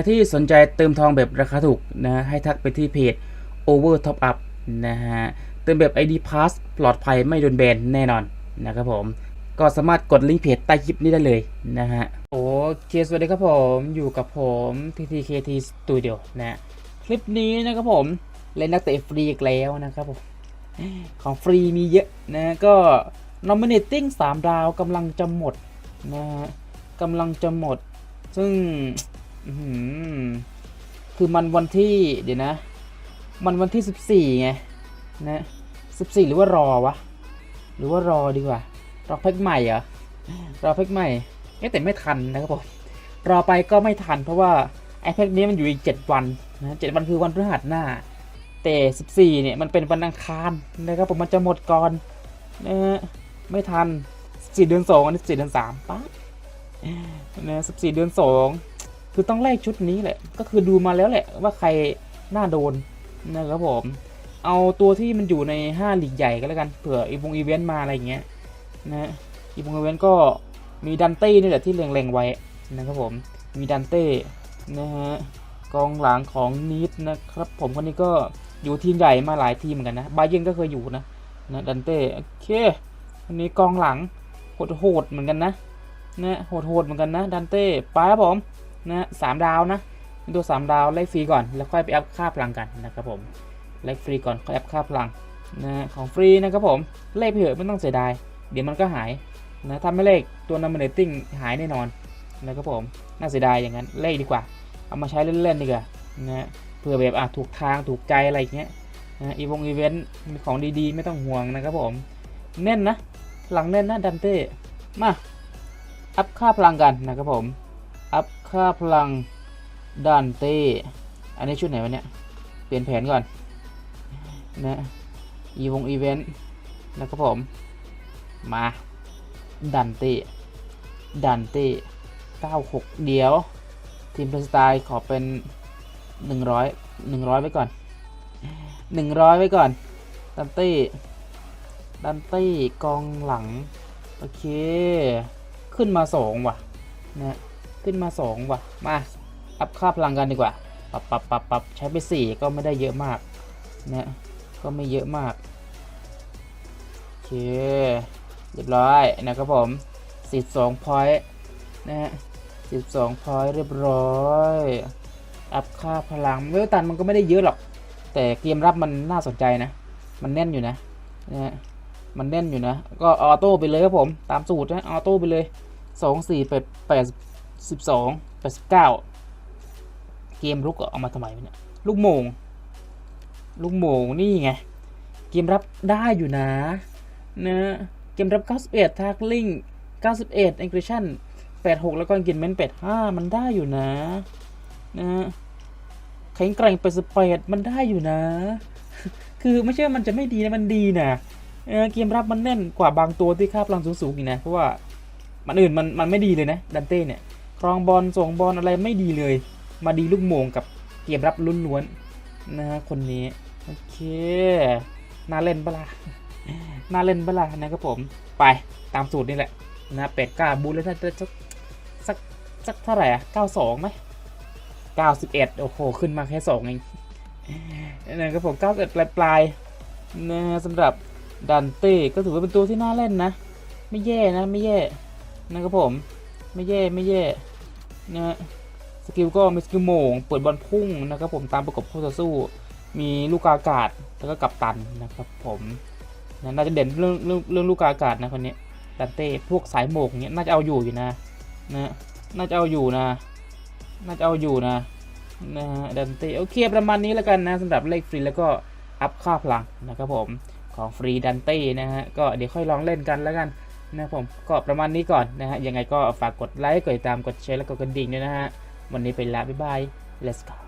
รที่สนใจเติมทองแบบราคาถูกนะ ให้ทักไปที่เพจ Over Top Up นะฮะ เติมแบบ ID Pass ปลอดภัยไม่โดนแบนแน่นอนนะครับผม ก็สามารถกดลิงก์เพจใต้คลิปนี้ได้เลยนะฮะ โอเค สวัสดีครับผม อยู่กับผม TTKT Studio นะ คลิปนี้นะครับผม เล่นนักเตะฟรีอีกแล้วนะครับผม ของฟรีมีเยอะนะ ก็ nominating 3 ดาวกำลังจะหมดนะฮะกำลังจะหมด ซึ่ง คือมันวันที่เดี๋ยวนะ มันวันที่14ไงนะ14หรือว่ารอวะ หรือว่ารอดีกว่า รอแพ็กใหม่เหรอ รอแพ็กใหม่แต่ไม่ทันนะครับผม รอไปก็ไม่ทันเพราะว่าไอแพ็กนี้มันอยู่อีก7วันนะ7วันคือวันพฤหัสหน้า แต่14เนี่ยมันเป็นวันอังคารนะครับผมมันจะหมดก่อนนะไม่ทัน14เดือน2อันนี้14เดือน3ปั๊บนะ14เดือน2 คือต้องแลกชุดนี้แหละ ก็คือดูมาแล้วแหละว่าใครน่าโดนนะครับผม เอาตัวที่มันอยู่ใน5ลีกใหญ่ก็แล้วกัน เผื่ออีวงอีเวนต์มาอะไรเงี้ยนะอีวงอีเวนต์ก็มีดันเต้นี่แหละที่เล็งๆไว้นะครับผม มีดันเต้นะฮะกองหลังของนีดนะครับผมคนนี้ก็อยู่ทีมใหญ่มาหลายทีมเหมือนกันนะบาเยนก็เคยอยู่นะนะดันเต้โอเคคนนี้กองหลังโหดๆเหมือนกันนะนะโหดๆเหมือนกันนะดันเต้ไปครับผม นะสามดาวนะตัวสามดาวไล่ฟรีก่อน แล้วค่อยไปอัพค่าพลังกันนะครับผมไล่ฟรีก่อนค่อยอัพค่าพลังนะของฟรีนะครับผมเล่ไปเถอะไม่ต้องเสียดายเดี๋ยวมันก็หายนะถ้าไม่เลขตัวนัมเบอร์ติ้งหายแน่นอนนะครับผมน่าเสียดายอย่างนั้นเลขดีกว่า เอามาใช้เล่นๆดีกว่านะเผื่อแบบอะถูกทางถูกใจอะไรอย่างเงี้ยนะอีวงอีเวนต์มีของดีๆ ไม่ต้องห่วงนะครับผมแน่นนะพลังแน่นนะดันเต้มาอัพค่าพลังกันนะครับผม อัพค่าพลังดันเต้ อันนี้ชุดไหนวะเนี่ย เปลี่ยนแผนก่อน นะอีวงอีเวนต์นะครับผม มาดันเต้ดันเต้96 เดียว ทีมเพลสไตล์ขอเป็น 100 100 ไว้ก่อน 100 ไว้ก่อน ดันเต้ดันเต้กองหลัง โอเค ขึ้นมา 2 ว่ะ นะ ขึ้นมา 2 ว่ะ มา อัพค่าพลังกันดีกว่า ปรับปรับปรับปรับใช้ไป 4 ก็ไม่ได้เยอะมาก นะ ก็ไม่เยอะมาก โอเค เรียบร้อย นะครับผม 12พอยต์นะฮะ12พอยต์เรียบร้อย อัพค่าพลังเวลตันมันก็ไม่ได้เยอะหรอก แต่เกมรับมันน่าสนใจนะ มันแน่นอยู่นะ นะฮะมันแน่นอยู่นะ ก็ออโต้ไปเลยครับผม ตามสูตรนะ ออโต้ไปเลย 2 4 8 8 12 89เกมลุกเอามาทำไมเนี่ยลูกโมง ลูกโมงนี่ไง เกมรับได้อยู่นะนะเกมรับ 91ทักลิง91 aggression 86 แล้วก็ engagement 85 มันได้อยู่นะนะแข็งแกร่งไปสเปดมันได้อยู่นะ คือไม่ใช่ว่ามันจะไม่ดีนะ มันดีนะเเกมรับมันแน่นกว่าบางตัวที่ค่าพลังสูงๆอีกนะ เพราะว่ามันอื่นมันมันไม่ดีเลยนะดันเต้เนี่ย ครองบอลส่งบอลอะไรไม่ดีเลย มาดีลูกโมงกับเกมรับลุ้นล้วนนะฮะคนนี้ โอเค น่าเล่นเปล่ะน่าเล่นเปล่ะนะครับผม ไปตามสูตรนี่แหละนะเป็ดก้าบูทแล้วถ้าจะสักสักสักเท่าไหร่อะเก้าสองไหมเก้าสิบเอ็ดโอ้โห ขึ้นมาแค่สองเองนะครับผมเก้าสิบเอ็ดปลายปลายๆนะสำหรับดันเต้ก็ถือว่าเป็นตัวที่น่าเล่นนะ ไม่แย่นะไม่แย่นะครับผม ไม่แย่ไม่แย่นะฮะสกิลก็มีสกิลโมง เปิดบอลพุ่งนะครับผมตามประกบคู่ต่อสู้ มีลูกอากาศแล้วก็กัปตันนะครับผมน่าจะเด่นเรื่องเรื่องเรื่องลูกอากาศนะคนนี้ดันเต้พวกสายโมกเนี้ยน่าจะเอาอยู่อยู่นะนะน่าจะเอาอยู่นะ น่าจะเอาอยู่นะนะฮะดันเต้โอเคประมาณนี้แล้วกันนะสำหรับเลขฟรีแล้วก็อัพค่าพลังนะครับผมของฟรีดันเต้นะฮะก็เดี๋ยวค่อยลองเล่นกันแล้วกัน นะครับผมก็ประมาณนี้ก่อนนะฮะยังไงก็ฝากกดไลค์กดติดตามกดแชร์แล้วก็กดกระดิ่งด้วยนะฮะวันนี้ไปละบ๊ายบาย let's go